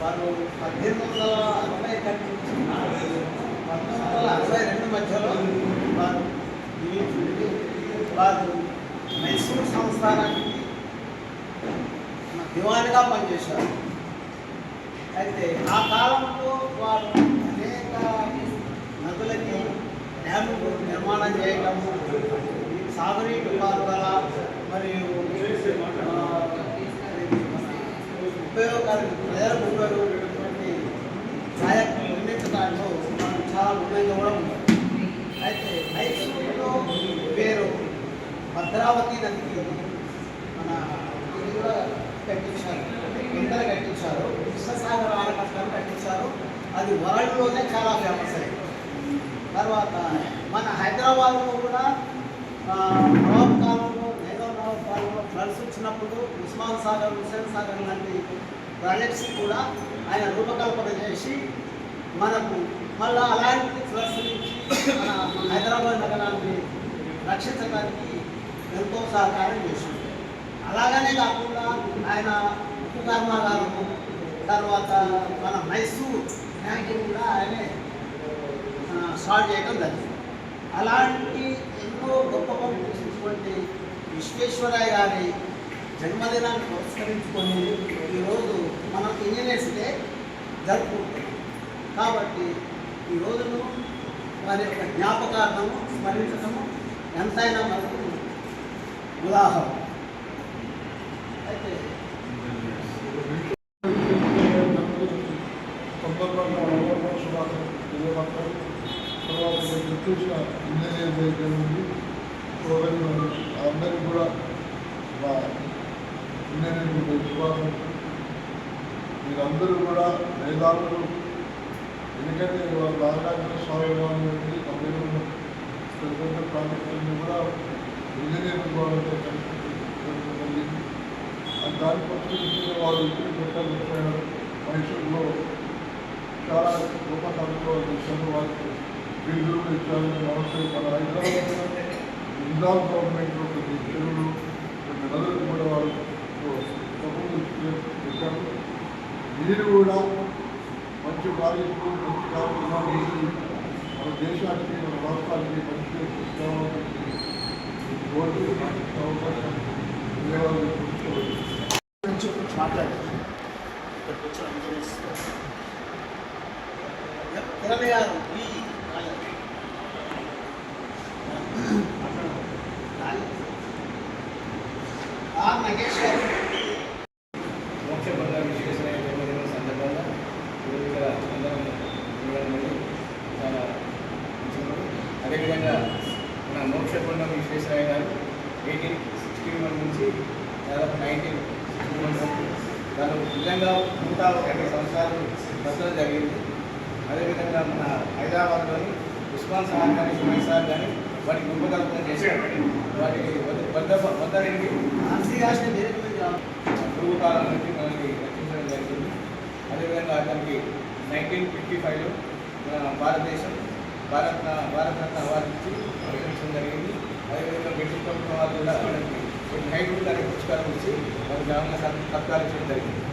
వారు పద్దెనిమిది వందల అరవై కంటే పంతొమ్మిది వందల అరవై రెండు మధ్యలో వారు జీవించింది వారు మైసూరు సంస్థానానికి దివానిగా పనిచేశారు. అయితే ఆ కాలంలో వారు అనేక నదులకి డ్యాములు నిర్మాణం చేయటము సాగునీటి పారుదల మరియు ఉపయోగకర ప్రజలకు ఉపయోగపడేటువంటి ప్రాజెక్టులు నిర్మించడంలో మనం చాలా ఉన్నతంగా కూడా ఉన్నాం అయితే మైసూరులో పేరు భద్రావతి నదికి మన ఇది కూడా కట్టించారు. ఇంటర్ కట్టించారు. కృష్ణసాగర్ ఆనకట్టను కట్టించారు. అది వరల్డ్లోనే చాలా ఫేమస్ అయింది తర్వాత మన హైదరాబాద్లో కూడా ఆ, నవాబ్ ఫ్లడ్స్ వచ్చినప్పుడు ఉస్మాన్ సాగర్ హుసేన్ సాగర్ లాంటి ప్రాజెక్ట్స్ కూడా ఆయన రూపకల్పన చేసి మనకు మళ్ళీ అలాంటి ఫ్లడ్స్ నుంచి మన హైదరాబాద్ నగరాన్ని రక్షించడానికి ఎంతో సహకారం చేసింది. అలాగనే కాకుండా ఆయన ఉప్పు కర్మాగారము తర్వాత మన మైసూర్ బ్యాంకింగ్ కూడా ఆయనే స్టార్ట్ చేయడం జరిగింది. అలాంటి ఎన్నో గొప్ప పనులు చేసినటువంటి విశ్వేశ్వరయ్య గారి జన్మదినాన్ని పురస్కరించుకొని ఈరోజు మనం ఇంజనీర్స్ డే జరుపుకుంటున్నాం కాబట్టి ఈ రోజును వారి యొక్క జ్ఞాపకార్థము స్మరించడము ఎంతైనా మనకు ఉదాహరణ. అయితే తొందరలో అవగాహన శుభాకాంక్షలు తెలియపడతారు తర్వాత చూసిన ఇంజనీర్ దగ్గర నుండి చూడండి అందరికీ కూడా మా ఇంజనీరింగ్ శుభాకాంక్షలు మీరందరూ కూడా మేధావులు. ఎందుకంటే వాళ్ళ నాగార్జున స్వామి వారి నుండి తమిళ పెద్ద పెద్ద ప్రాజెక్టులను కూడా ఇంజనీరింగ్ వాళ్ళతో కలిసి జరిగింది అది వాళ్ళు ఇప్పుడు పెట్టారు. మైసూరులో చాలా గొప్ప తరగతిలో విషయంలో వారికి బిల్లులు ఇచ్చారు. నమస్తే మన హైదరాబాద్ ఇందాల్ గవర్నమెంట్ ఒక చెరువులు కొన్ని నదులు కూడా వాళ్ళు ప్రభుత్వం పెట్టారు మీరు కూడా మంచి ప్రాజెక్టులు మంచి కార్యక్రమాలు చేసి మన దేశానికి మన రాష్ట్రానికి మంచి పేరు తీసుకురావాలని కోరుతూ అవకాశం ధన్యవాదాలు తెలుసుకోవచ్చు మాట్లాడారు ఇక్కడికి వచ్చిన ఇంజనీర్స్ కిరణ్ గారు ఈ ఆర్ నగేష్ గారు మోక్షబంధ విశ్వేశ్వరయ్య జన్మదినం సందర్భంగా ఈరోజు ఇక్కడ అందరం ఉండడం అనేది చాలా మంచిది అదేవిధంగా మన మోక్షబంధం విశ్వేశ్వరయ్య గారు ఎయిటీన్ సిక్స్టీ వన్ నుంచి దాదాపు నైన్టీన్ సిక్స్టీ వన్ వరకు తను నిజంగా నూట ఒకటి సంవత్సరాలు బతకడం జరిగింది అదేవిధంగా మన హైదరాబాద్లోని ఉస్మాన్ సార్ కానీ సుమన్ సార్ కానీ వాటికి రూపకల్పన చేశారు వాటికి వద్ద వద్దరికి ఆర్సీ రాసిన వేరే గురించి రావాలి. పురుగు కాలం నుంచి మనల్ని రక్షించడం జరిగింది అదేవిధంగా అతనికి నైన్టీన్ ఫిఫ్టీ ఫైవ్లో మన భారతదేశం భారత్ భారతరత్న అవార్డు ఇచ్చి ప్రకటించడం జరిగింది. అదేవిధంగా బ్రిటిష్ ప్రభుత్వం వాళ్ళు కూడా మనకి హైట్ అనే పురస్కారం ఇచ్చి మనకి ఏమన్నా సత్కారం ఇచ్చడం జరిగింది.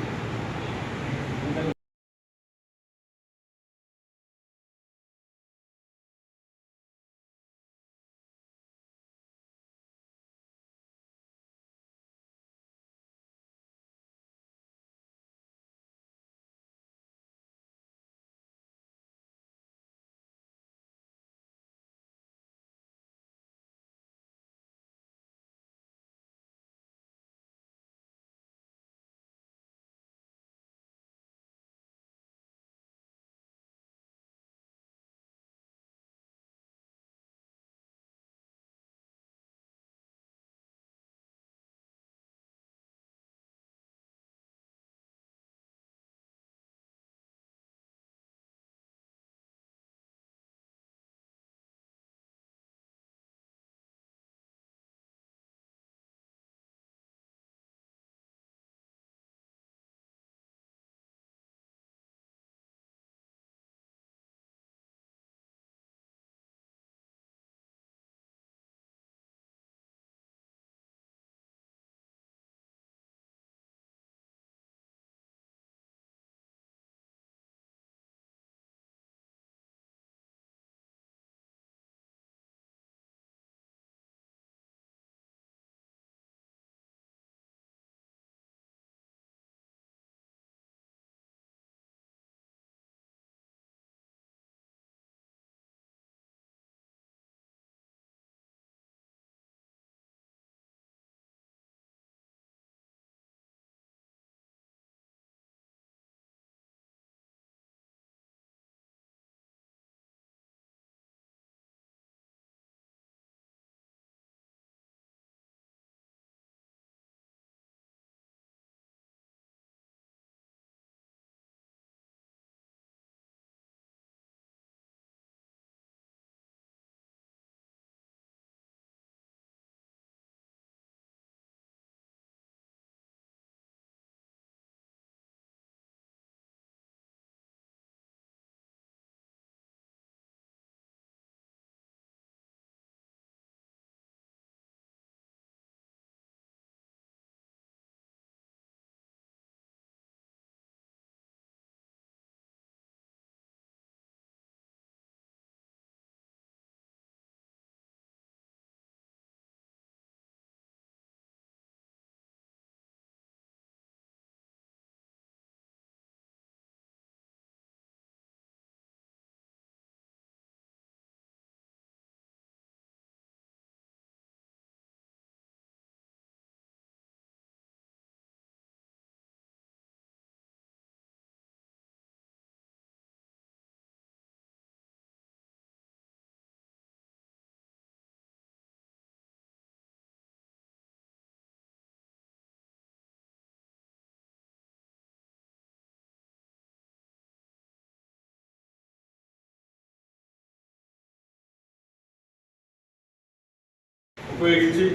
ఉపయోగించి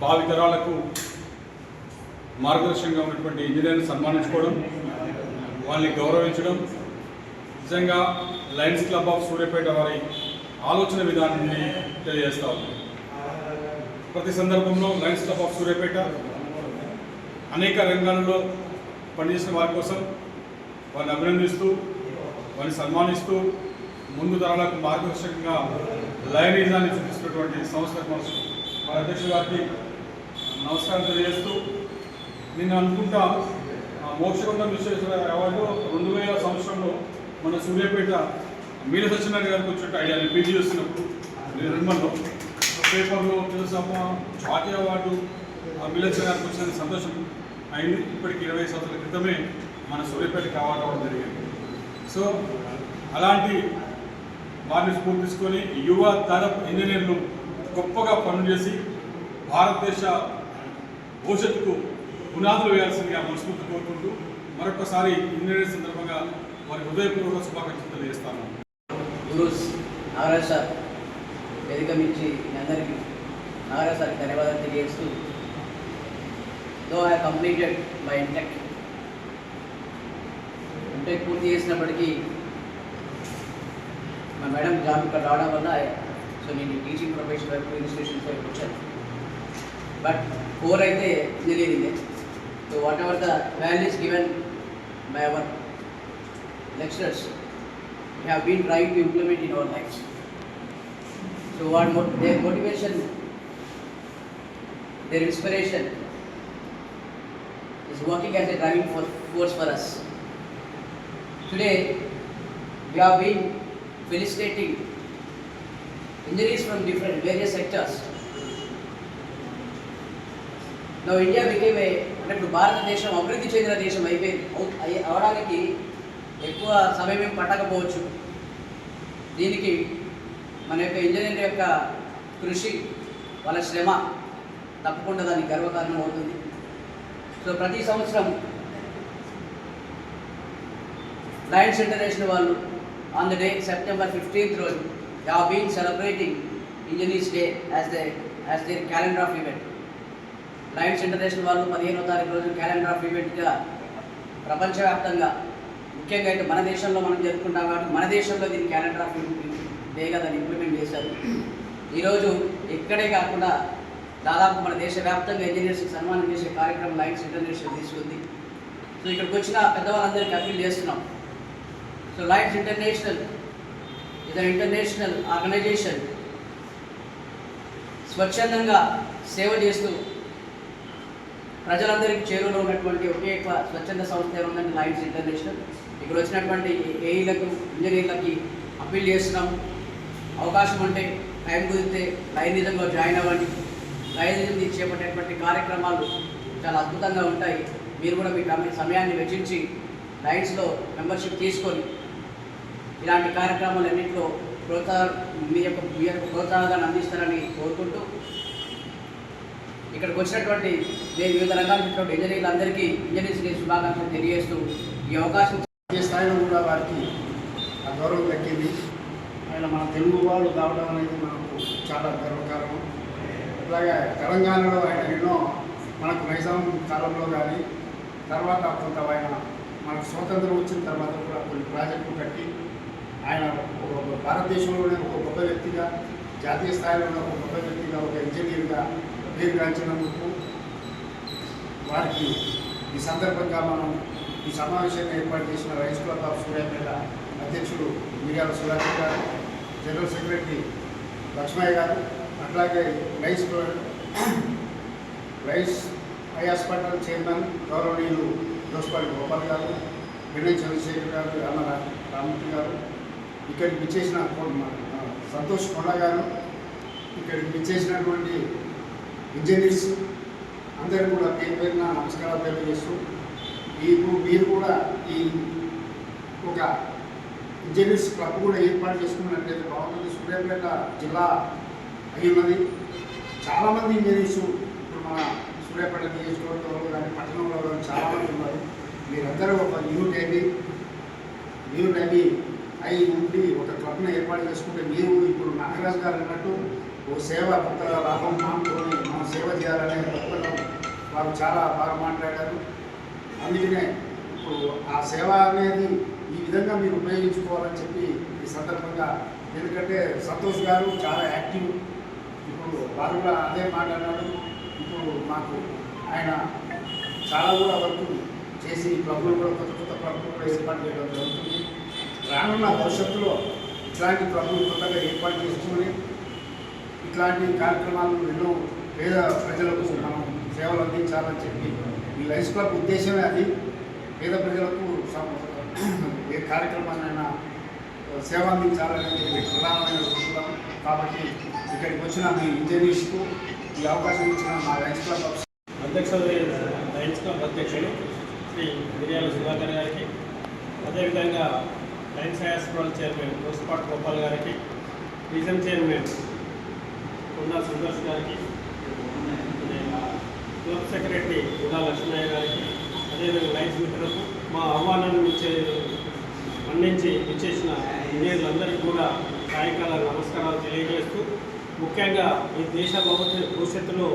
భావితరాలకు మార్గదర్శకంగా ఉన్నటువంటి ఇంజనీర్ని సన్మానించుకోవడం వాళ్ళని గౌరవించడం నిజంగా లయన్స్ క్లబ్ ఆఫ్ సూర్యాపేట వారి ఆలోచన విధానాన్ని తెలియజేస్తా ఉంది ప్రతి సందర్భంలో లయన్స్ క్లబ్ ఆఫ్ సూర్యాపేట అనేక రంగాలలో పనిచేసిన వారి కోసం వారిని అభినందిస్తూ వారిని సన్మానిస్తూ ముందు తరాలకు మార్గదర్శకంగా లయనిజాన్ని చూపిస్తున్నటువంటి సంస్థ కోసం మన అధ్యక్షుల గారికి నమస్కారం తెలియజేస్తూ నేను అనుకుంటా మోక్షగుండం విశ్వేశ్వర అవార్డు రెండు వేల సంవత్సరంలో మన సూర్యాపేట మీర సత్యనారాయణ గారికి వచ్చినట్టు ఐడియా పీజీ చేస్తున్నప్పుడు. నిర్మల్లో పేపర్లో తెలుసమ్మా జాతీయ అవార్డు మీలచ్చ గారికి వచ్చిన సంతోషం అయింది. ఇప్పటికి ఇరవై సంవత్సరాల క్రితమే మన సూర్యాపేటకి అవార్డు అవ్వడం జరిగింది. సో అలాంటి వారిని స్ఫూర్తి తీసుకొని యువ తరపు ఇంజనీర్లు గొప్పగా పనులు చేసి భారతదేశ భవిష్యత్తుకు పునాదులు వేయాల్సిందిగా మనస్ఫూర్తి కోరుకుంటూ మరొకసారి ఇంజనీరింగ్ సందర్భంగా వారి హృదయపూర్వక శుభాకాంక్షలు తెలియజేస్తాను. గురూస్ నాగరాజ్ సార్ వేదిక మించి మీ అందరికీ నాగరాజ్ సార్కి ధన్యవాదాలు తెలియజేస్తూ though I completed my intake intake పూర్తి చేసినప్పటికీ మా మేడం జాబ్ ఇక్కడ రావడం వల్ల సో నేను టీచింగ్ ప్రొఫెషన్ వైపు ఇన్స్టిట్యూషన్స్ వైపు వచ్చాను బట్ కోర్ అయితే ఇంజనీరింగే so whatever the values given by our lecturers we have been trying to implement in our lives. So what mo- their motivation, their inspiration is working as a driving for- force for us. Today, we have been felicitating engineers from different various sectors. Now India became a అంటే ఇప్పుడు భారతదేశం అభివృద్ధి చెందిన దేశం అయిపోయింది. అవడానికి ఎక్కువ సమయం ఏం పట్టకపోవచ్చు. దీనికి మన యొక్క ఇంజనీర్ యొక్క కృషి వాళ్ళ శ్రమ తప్పకుండా దానికి గర్వకారణం అవుతుంది. సో ప్రతి సంవత్సరం లయన్స్ ఇంటర్నేషనల్ వాళ్ళు on the day September fifteenth రోజు they have been celebrating engineers day as they as their calendar of event Lions International వాళ్ళు పదిహేనో తారీఖు రోజు క్యాలెండర్ ఆఫ్ ఈవెంట్గా ప్రపంచవ్యాప్తంగా ముఖ్యంగా అయితే మన దేశంలో మనం జరుపుకుంటాం కాబట్టి మన దేశంలో దీన్ని క్యాలెండర్ ఆఫ్ ఈవెంట్ డేగా దాన్ని ఇంప్లిమెంట్ చేశారు. ఈరోజు ఇక్కడే కాకుండా దాదాపు మన దేశవ్యాప్తంగా ఇంజనీర్స్కి సన్మానం చేసే కార్యక్రమం లైన్స్ ఇంటర్నేషనల్ తీసుకుంది. సో ఇక్కడికి వచ్చిన పెద్దవాళ్ళందరికీ అప్పీల్ చేస్తున్నాం. సో లైన్స్ ఇంటర్నేషనల్ ఇది ఇంటర్నేషనల్ ఆర్గనైజేషన్ స్వచ్ఛందంగా సేవ చేస్తూ ప్రజలందరికీ చేరువలో ఉన్నటువంటి ఒకే ఒక స్వచ్ఛంద సంస్థ ఏదో ఉందంటే లైన్స్ ఇంటర్నేషనల్ ఇక్కడ వచ్చినటువంటి ఏఈలకు ఇంజనీర్లకి అప్పీల్ చేస్తున్నాం. అవకాశం ఉంటే టైం కుదిరితే లైనిజంలో జాయిన్ అవ్వండి. లైనిజం చేపట్టేటువంటి కార్యక్రమాలు చాలా అద్భుతంగా ఉంటాయి. మీరు కూడా మీ సమయాన్ని వెచ్చించి లైన్స్లో మెంబర్షిప్ తీసుకొని ఇలాంటి కార్యక్రమాలు అన్నింటిలో ప్రోత్సాహ మీ యొక్క మీ యొక్క ప్రోత్సాహాన్ని అందిస్తారని కోరుకుంటూ ఇక్కడికి వచ్చినటువంటి నేను వివిధ రంగాల ఉన్నటువంటి ఇంజనీర్లందరికీ ఇంజనీర్స్ డే శుభాకాంక్షలు తెలియజేస్తూ ఈ అవకాశం స్థాయిలో కూడా వారికి ఆ గౌరవం దక్కింది ఆయన మన తెలుగు వాళ్ళు కావడం అనేది మనకు చాలా గర్వకారం అలాగే తెలంగాణలో ఆయన ఎన్నో మనకు నైజాం కాలంలో కానీ తర్వాత కొంత ఆయన మనకు స్వాతంత్రం వచ్చిన తర్వాత కూడా కొన్ని ప్రాజెక్టులు కట్టి ఆయన ఒక భారతదేశంలోనే ఒక గొప్ప వ్యక్తిగా జాతీయ స్థాయిలో ఉన్న ఒక గొప్ప వ్యక్తిగా ఒక ఇంజనీర్గా పేరుగాంచినందుకు వారికి ఈ సందర్భంగా మనం ఈ సమావేశాన్ని ఏర్పాటు చేసిన రైస్ క్లబ్ ఆఫ్ సూర్యాపేట అధ్యక్షుడు మిర్యాల సుధాకర్ గారు జనరల్ సెక్రటరీ లక్ష్మయ్య గారు అట్లాగే rice rice eye hospital chairman గౌరవనీయులు దోస్పాటి గోపాల్ గారు వినయ్ చంద్రశేఖర్ గారు రామ రామూర్తి గారు ఇక్కడికి విచ్చేసిన సంతోష్ కొండ గారు ఇక్కడికి విచ్చేసినటువంటి ఇంజనీర్స్ అందరూ కూడా పేరు పేరున నమస్కారాలు తెలియజేస్తూ మీకు మీరు కూడా ఈ ఒక ఇంజనీర్స్ క్లబ్ కూడా ఏర్పాటు చేసుకున్నట్లయితే బాగుంటుంది. సూర్యాపేట జిల్లా అయి ఉన్నది. చాలామంది ఇంజనీర్స్ ఇప్పుడు మన సూర్యాపేట నియోజకవర్గంలో కానీ పట్టణంలో కానీ చాలామంది ఉన్నారు. మీరందరూ ఒక యూనిట్ అయ్యి యూనిట్ అయ్యి అయి ఉండి ఒక క్లబ్ని ఏర్పాటు చేసుకుంటే మీరు ఇప్పుడు నాగరాజు గారు అన్నట్టు ఓ సేవ కొత్త లాభం మానుకొని మనం సేవ చేయాలనే దృక్పథం వారు చాలా బాగా మాట్లాడారు. అందుకనే ఇప్పుడు ఆ సేవ అనేది ఈ విధంగా మీరు ఉపయోగించుకోవాలని చెప్పి ఈ సందర్భంగా ఎందుకంటే సంతోష్ గారు చాలా యాక్టివ్. ఇప్పుడు వారు కూడా అదే మాట్లాడారు ఇప్పుడు మాకు ఆయన చాలా కూడా వర్క్ చేసి క్లబ్లు కూడా కొత్త కొత్త క్లబ్లు కూడా ఏర్పాటు చేయడం జరుగుతుంది. రానున్న భవిష్యత్తులో ఇట్లాంటి ప్రభుత్వం కొత్తగా ఏర్పాటు చేసుకొని ఇట్లాంటి కార్యక్రమాలు ఎన్నో పేద ప్రజలకు మనం సేవలు అందించాలని చెప్పి ఈ లైఫ్ క్లబ్ ఉద్దేశమే అది. పేద ప్రజలకు ఏ కార్యక్రమాన్నైనా సేవ అందించాలనేది ప్రధానమైన ఉద్దేశం కాబట్టి ఇక్కడికి వచ్చిన మీ ఇంజనీర్స్కు ఈ అవకాశం ఇచ్చిన మా లైన్స్ క్లబ్ అధ్యక్షుడు లయన్స్ క్లబ్ అధ్యక్షుడు శ్రీ మిర్యాల సుధాకర్ గారికి. అదేవిధంగా Lions hospital chairman Kosapati Gopal గారికి రీజన్ చైర్మన్ కొండా సుందర్స్ గారికి క్లబ్ సెక్రటరీ గుడా లక్ష్మయ్య గారికి అదేవిధంగా లైన్స్ మిత్రులకు మా ఆహ్వానాన్ని ఇచ్చే మన్నించి ఇచ్చేసిన ఇంజనీర్లందరికీ కూడా సాయంకాల నమస్కారాలు తెలియజేస్తూ ముఖ్యంగా ఈ దేశ భవిష్యత్తులో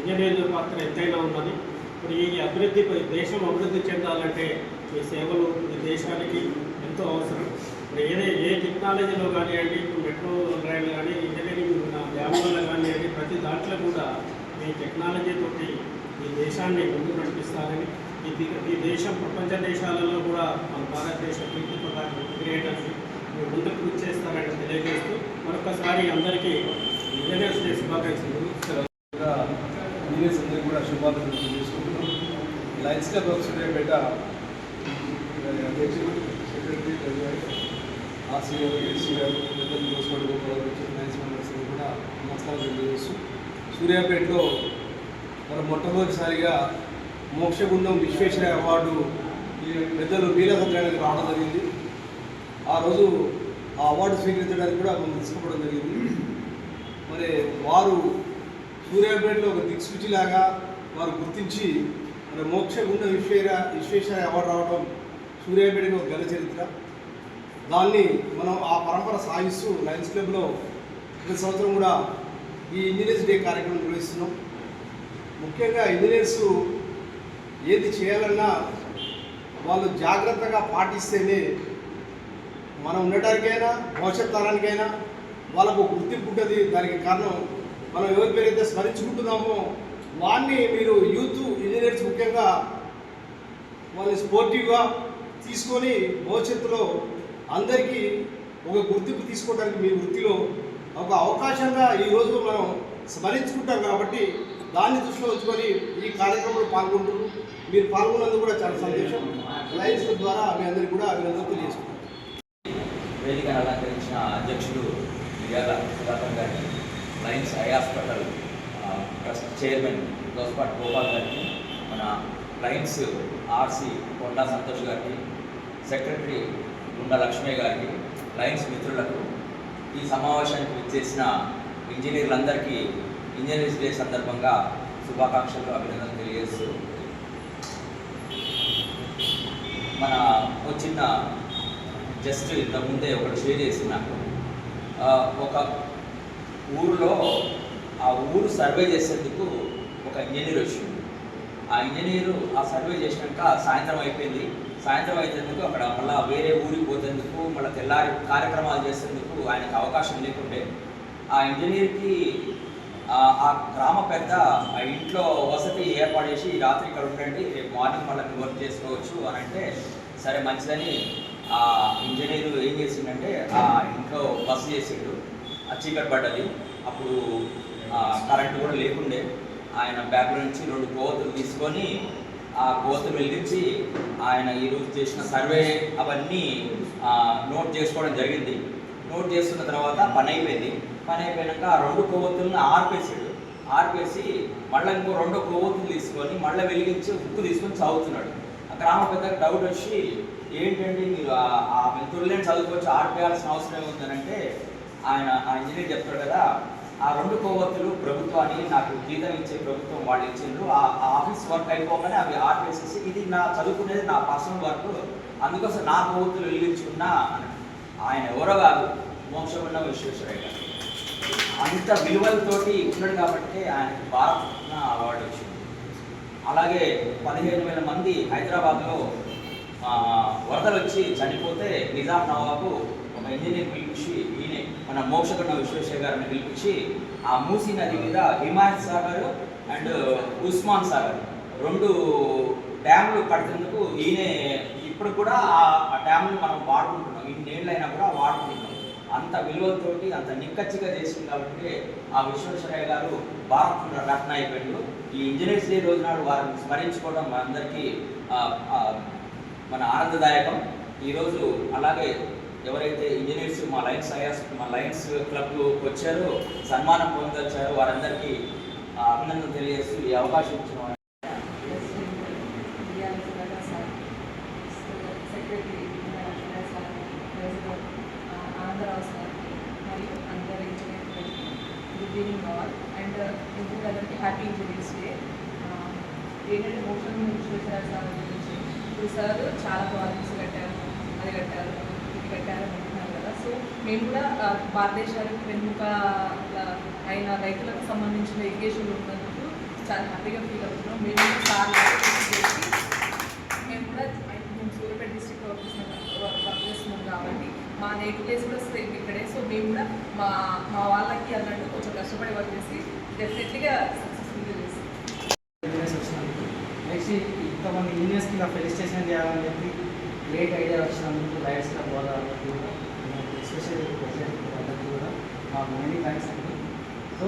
ఇంజనీర్ల పాత్ర ఎంతైనా ఉన్నది. ఇప్పుడు ఈ అభివృద్ధి దేశం అభివృద్ధి చెందాలంటే ఈ సేవలు ఈ దేశానికి ఎంతో అవసరం. ఇప్పుడు ఏదే ఏ టెక్నాలజీలో కానివ్వండి ఇప్పుడు మెట్రో రైల్ కానీ ఇంజనీరింగ్ డ్యాములలో కానివ్వండి ప్రతి దాంట్లో కూడా ఈ టెక్నాలజీ తోటి ఈ దేశాన్ని ముందు నడిపిస్తారని ఈ ఈ దేశం ప్రపంచ దేశాలలో కూడా మన భారతదేశం కీర్తి పతాకం క్రియేటర్స్ ముందుకు కృషి చేస్తారని తెలియజేస్తూ మరొకసారి అందరికీ ఇంజనీర్స్ డే శుభాకాంక్షలు. ఇంజనీర్స్ అందరికీ కూడా శుభాకాంక్షలు చేసుకుంటున్నాం లైన్స్ క్లబ్ ఆఫ్ సూర్యాపేట అధ్యక్షుడు ఆ ట్రెజరర్ ఆర్సీ ఎస్సీ గారు పెద్దలు దోసుకోవడం గోపాల్ గారు మెంబర్స్ కూడా నమస్కారం తెలియజేస్తూ సూర్యాపేటలో మన మొట్టమొదటిసారిగా మోక్షగుండం విశ్వేశ్వర అవార్డు ఈ పెద్దలు నీలభద్రానికి రావడం జరిగింది. ఆ రోజు ఆ అవార్డు స్వీకరించడానికి కూడా మనం తీసుకోవడం జరిగింది. మరి వారు సూర్యాపేటలో ఒక దిక్సూచిలాగా వారు గుర్తించి మరి మోక్షగుండ విశ్వేశ్వర విశ్వేశ్వర అవార్డు రావడం సూర్యాపేటకి ఒక గల చరిత్ర. దాన్ని మనం ఆ పరంపర సాగిస్తూ లయన్స్ క్లబ్లో ప్రతి సంవత్సరం కూడా ఈ ఇంజనీర్స్ డే కార్యక్రమం నిర్వహిస్తున్నాం. ముఖ్యంగా ఇంజనీర్స్ ఏది చేయాలన్నా వాళ్ళు జాగ్రత్తగా పాటిస్తేనే మనం ఉండటానికైనా భవిష్యత్ తరానికైనా వాళ్ళకు గుర్తింపు ఉంటుంది. దానికి కారణం మనం ఎవరి పేరైతే స్మరించుకుంటున్నామో వాడిని మీరు యూత్ ఇంజనీర్స్ ముఖ్యంగా వాళ్ళని స్పోర్టివ్గా తీసుకొని భవిష్యత్తులో అందరికీ ఒక గుర్తింపు తీసుకోవడానికి మీ వృత్తిలో ఒక అవకాశంగా ఈ రోజు మనం స్మరించుకుంటాం కాబట్టి దాన్ని దృష్టిలో ఉంచుకొని ఈ కార్యక్రమంలో పాల్గొంటూ మీరు పాల్గొన్నందుకు కూడా చాలా సంతోషం. లైన్స్ ద్వారా మీ అందరికీ కూడా అభినందనలు తెలియజేసుకుంటాం వేదికను అలంకరించిన అధ్యక్షుడు మిర్యాల సుధాకర్ గారిని Lions eye hospital trust chairman Dospati Gopal గారికి మన లైన్స్ ఆర్సీ కొండా సంతోష్ గారికి సెక్రటరీ గుండా లక్ష్మయ్య గారికి లైన్స్ మిత్రులకు ఈ సమావేశానికి విచ్చేసిన ఇంజనీర్లందరికీ ఇంజనీర్స్ డే సందర్భంగా శుభాకాంక్షలు అభినందనలు తెలియజేస్తూ మన వచ్చిన జస్ట్ ఇంతకుముందే ముందే ఒకటి షేర్ చేసి ఒక ఊరిలో ఆ ఊరు సర్వే చేసేందుకు ఒక ఇంజనీర్ వచ్చింది ఆ ఇంజనీరు ఆ సర్వే చేసినాక సాయంత్రం అయిపోయింది. సాయంత్రం అయ్యేందుకు అక్కడ మళ్ళీ వేరే ఊరికి పోతేందుకు మళ్ళీ తెల్లారి కార్యక్రమాలు చేసేందుకు ఆయనకు అవకాశం లేకుండే ఆ ఇంజనీర్కి ఆ గ్రామ పెద్ద ఆ ఇంట్లో వసతి ఏర్పాటు చేసి రాత్రి ఇక్కడ ఉండండి రేపు మార్నింగ్ మళ్ళీ మీరు వర్క్ చేసుకోవచ్చు అని అంటే సరే మంచిదని ఆ ఇంజనీర్ ఏం చేసిండంటే ఆ ఇంట్లో బస్సు చేసిండు ఆ చీకటి పడ్డది. అప్పుడు కరెంట్ కూడా లేకుండే ఆయన బ్యాగ్లో నుంచి రెండు కోతులు తీసుకొని ఆ కోవతులు వెలిగించి ఆయన ఈరోజు చేసిన సర్వే అవన్నీ నోట్ చేసుకోవడం జరిగింది. నోట్ చేసుకున్న తర్వాత పని అయిపోయింది. పని అయిపోయాక ఆ రెండు కొవ్వొత్తులను ఆర్పేసాడు ఆర్పేసి మళ్ళీ ఇంకో రెండు కొవ్వొత్తులు తీసుకొని మళ్ళీ వెలిగించి ఉక్కు తీసుకొని చదువుతున్నాడు. ఆ గ్రామ పెద్ద డౌట్ వచ్చి ఏంటండి మీరు ఆ- ఆ చదువుకోవచ్చు ఆర్పేయాల్సిన అవసరం ఏముందనంటే ఆయన ఆ ఇంజనీర్ చెప్తాడు కదా ఆ రెండు కొవ్వొత్తులు ప్రభుత్వానికి నాకు జీతం ఇచ్చే ప్రభుత్వం వాళ్ళు ఇచ్చిండ్రు. ఆ ఆఫీస్ వర్క్ అయిపోగానే అవి ఆర్ట్ వేసేసి ఇది నా చదువుకునేది నా పర్సనల్ వర్క్ అందుకోసం నా కొవ్వొత్తులు వెలిగించుకున్నా అని. ఆయన ఎవరో కాదు మోక్షమున్న విశ్వేశ్వరయ్య గారు. అంత విలువలతోటి ఉన్నాడు కాబట్టి ఆయనకి భారతరత్న అవార్డు వచ్చింది. అలాగే పదిహేను వేల మంది హైదరాబాద్లో వరదలు వచ్చి చనిపోతే నిజాం నవాబు ఒక ఇంజనీర్ పిలిపించి మన మోక్షకొండ విశ్వేశ్వర గారిని పిలిపించి ఆ మూసీ నది మీద హిమాయత్ సాగర్ అండ్ ఉస్మాన్ సాగర్ రెండు డ్యాములు కడుతున్నందుకు ఈయనే ఇప్పుడు కూడా ఆ- డ్యాములు మనం వాడుకుంటున్నాం. ఇన్నేళ్ళైనా కూడా వాడుకుంటున్నాం. అంత విలువలతోటి అంత నిక్కచ్చిగా చేసింది కాబట్టి ఆ విశ్వేశ్వరయ్య గారు భారత రత్న అయిపోయాడు. ఈ ఇంజనీర్స్ డే రోజు నాడు వారిని స్మరించుకోవడం మనందరికీ మన ఆనందదాయకం. ఈరోజు అలాగే ఎవరైతే ఇంజనీర్స్ మా లయన్స్ అయాస్ మా లయన్స్ క్లబ్కు వచ్చారో సన్మానం పొందొచ్చారో వారందరికీ ఆ, తెలియజేస్తూ ఈ అవకాశం ఇచ్చిన వారికి secretary sir president Andhrarao sir మరియు అందరి ఇంజనీర్లకి గుడ్ ఈవినింగ్ ఆల్ అండ్ ఇంజనీర్లకి హ్యాపీ ఇంజనీర్స్ డే ఏంటంటే మోషన్ విశ్వేశ్వర సార్ గురించి ఇప్పుడు సార్ చాలా ప్రాజెక్ట్స్ కట్టారు అది కట్టారు ఇది కట్టారు అని అంటున్నారు కదా సో మేము కూడా భారతదేశానికి వెనుక అయిన రైతులకు సంబంధించిన ఇరిగేషన్ ఉన్నందుకు చాలా హ్యాపీగా ఫీల్ అవుతున్నాం. మేము కూడా సార్ చేసి మేము కూడా మేము సూర్యాపేట డిస్ట్రిక్ట్ వర్క్ చేస్తున్నాం వర్క్ చేస్తున్నాం కాబట్టి మా నేటివ్ ప్లేస్ కూడా సేమ్ ఇక్కడే. సో మేము కూడా మా మా వాళ్ళకి అన్నట్టు కొంచెం కష్టపడి వర్క్ చేసి డెఫినెట్లీగా సక్సెస్ఫుల్గా చేస్తాం. వచ్చినందుకు. నెక్స్ట్ ఇంతమంది ఇంజనీర్స్కి ఇలా ఫెలిస్టేషన్ చేయాలని చెప్పి గ్రేట్ ఐడియా వచ్చినందుకు లైట్స్ క్లబ్ కూడా కూడా. మా మెనీ థ్యాంక్స్ అండి. సో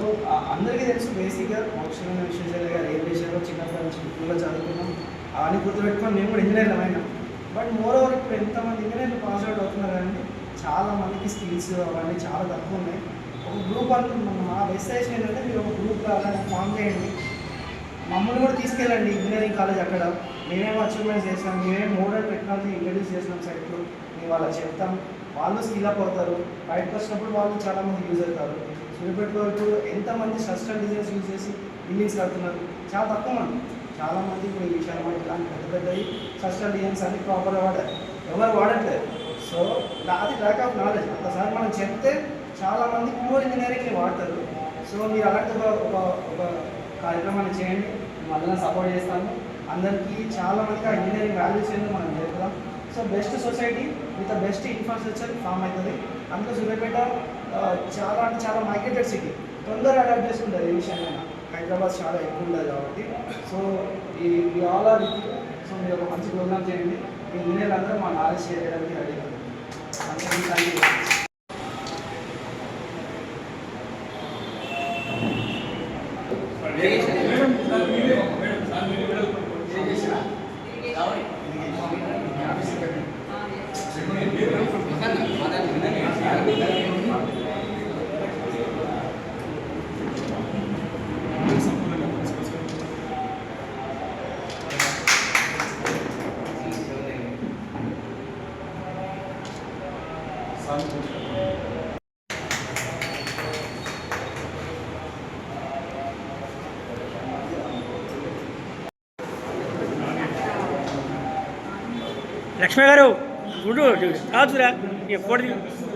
అందరికీ తెలుసు బేసిక్గా మోక్షమైన విశ్వేశ్వర గారు ఏం చేశారో చిన్నప్పటి నుంచి స్కూల్లో చదువుకున్నాం. అవన్నీ గుర్తుపెట్టుకొని మేము కూడా ఇంజనీర్లు అయినాం. బట్ మోర్ ఓవర్ ఇప్పుడు ఎంతమంది ఇంజనీర్లు పాస్ అవుట్ అవుతున్నారు అంటే చాలా మందికి స్కిల్స్ అవన్నీ చాలా తక్కువ ఉన్నాయి. ఒక గ్రూప్ అనుకుంటున్నాం మా డెస్టినేషన్ ఏంటంటే మీరు ఒక గ్రూప్ అలాంటి ఫామ్ చేయండి. మమ్మల్ని కూడా తీసుకెళ్ళండి ఇంజనీరింగ్ కాలేజ్ అక్కడ. మేమేం అచీవ్మెంట్స్ చేసినాం మేమేం మోడల్ టెక్నాలజీ ఇంట్రడ్యూస్ చేసినాం సైట్లో మేము వాళ్ళకి చెప్తాం. వాళ్ళు స్కిల్ అప్ అవుతారు బయటకు వచ్చినప్పుడు వాళ్ళు చాలా మంది యూజ్ అవుతారు. సూర్యపేటలో ఇప్పుడు ఎంతమంది సస్టైన్ డిజైన్స్ యూజ్ చేసి బిల్డింగ్స్ కడుతున్నారు? చాలా తక్కువ మంది. చాలా మంది ఇప్పుడు ఈ విషయాలు మనకి ఇలాంటి పెద్ద పెద్దవి సస్టైన్ డిజైన్స్ అన్ని ప్రాపర్గా వాడారు. ఎవరు వాడట్లేదు. సో అది ల్యాక్ ఆఫ్ నాలెడ్జ్ ఒకసారి మనం చెప్తే చాలా మంది ప్యూర్ ఇంజనీరింగ్ని వాడతారు. సో మీరు అలాంటి ఒక ఒక ఒక కార్యక్రమాన్ని చేయండి. మళ్ళీ సపోర్ట్ చేస్తాము. అందరికీ చాలా మందికి ఆ ఇంజనీరింగ్ వాల్యూస్ ఏందో మనం నేర్పుదాం so best society with best infrastructure form అవుతుంది అందులో సూర్యాపేట చాలా అంటే చాలా మైగ్రేటెడ్ సిటీ తొందరగా అడాప్ట్ చేసుకుంటుంది ఈ విషయంలో హైదరాబాద్ చాలా ఎక్కువ ఉండదు కాబట్టి. సో ఈ ఆల్ ఆర్ సో మీరు ఒక మంచి ప్రోగ్రామ్ చేయండి. మీ ఇంజనీర్లు అందరూ మా నాలెడ్జ్ షేర్ చేయడానికి రెడీ అందరికీ లక్ష్మి గారు గుడు కాదురా ఎప్పుడు చాలా